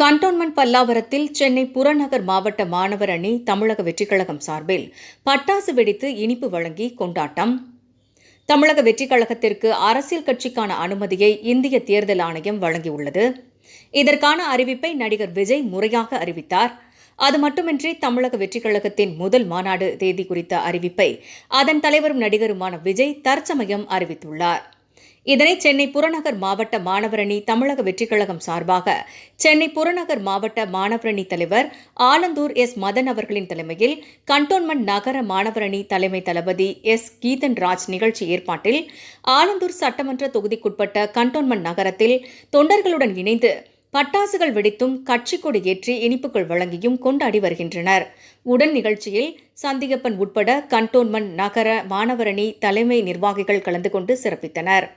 Cantonment பல்லாவரத்தில் சென்னை புறநகர் மாவட்ட மாணவர் அணி தமிழக வெற்றிக்கழகம் சார்பில் பட்டாசு வெடித்து இனிப்பு வழங்கி கொண்டாட்டம். தமிழக வெற்றிக்கழகத்திற்கு அரசியல் கட்சிக்கான அனுமதியை இந்திய தேர்தல் ஆணையம் வழங்கியுள்ளது. இதற்கான அறிவிப்பை நடிகர் விஜய் முறையாக அறிவித்தார். அது மட்டுமின்றி தமிழக வெற்றிக்கழகத்தின் முதல் மாநாடு தேதி குறித்த அறிவிப்பை அதன் தலைவரும் நடிகருமான விஜய் தற்சமயம் அறிவித்துள்ளார். இதனை சென்னை புறநகர் மாவட்ட மாணவரணி தமிழக வெற்றிக்கழகம் சார்பாக சென்னை புறநகர் மாவட்ட மாணவரணி தலைவர் ஆலந்தூர் எஸ் மதன் அவர்களின் தலைமையில் கண்டோன்மெண்ட் நகர மாணவரணி தலைமை தளபதி எஸ் கீதன் ராஜ் நிகழ்ச்சி ஏற்பாட்டில் ஆலந்தூர் சட்டமன்ற தொகுதிக்குட்பட்ட கண்டோன்மெண்ட் நகரத்தில் தொண்டர்களுடன் இணைந்து பட்டாசுகள் வெடித்தும் கட்சி கொடி ஏற்றி இனிப்புகள் வழங்கியும் கொண்டாடி வருகின்றனர். உடன் நிகழ்ச்சியில் சந்தியப்பன் உட்பட கண்டோன்மெண்ட் நகர மாணவரணி தலைமை நிர்வாகிகள் கலந்து கொண்டு சிறப்பித்தனர்.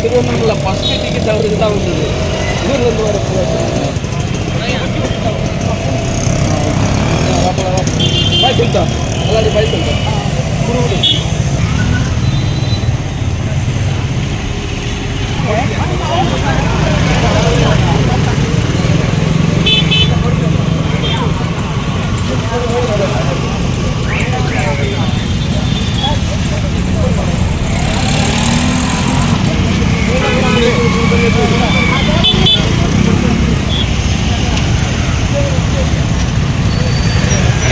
திருவண்ணாமலை ஃபஸ்ட்டு டிக்கெட் அவருக்கு தான் வந்தது. ஊர்லேருந்து வர ఉందా అలాంటి బైక్ ఉందా పురుగులు Thank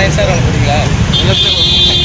சொல்லிட்டா சார் அவங்க பிடிக்கல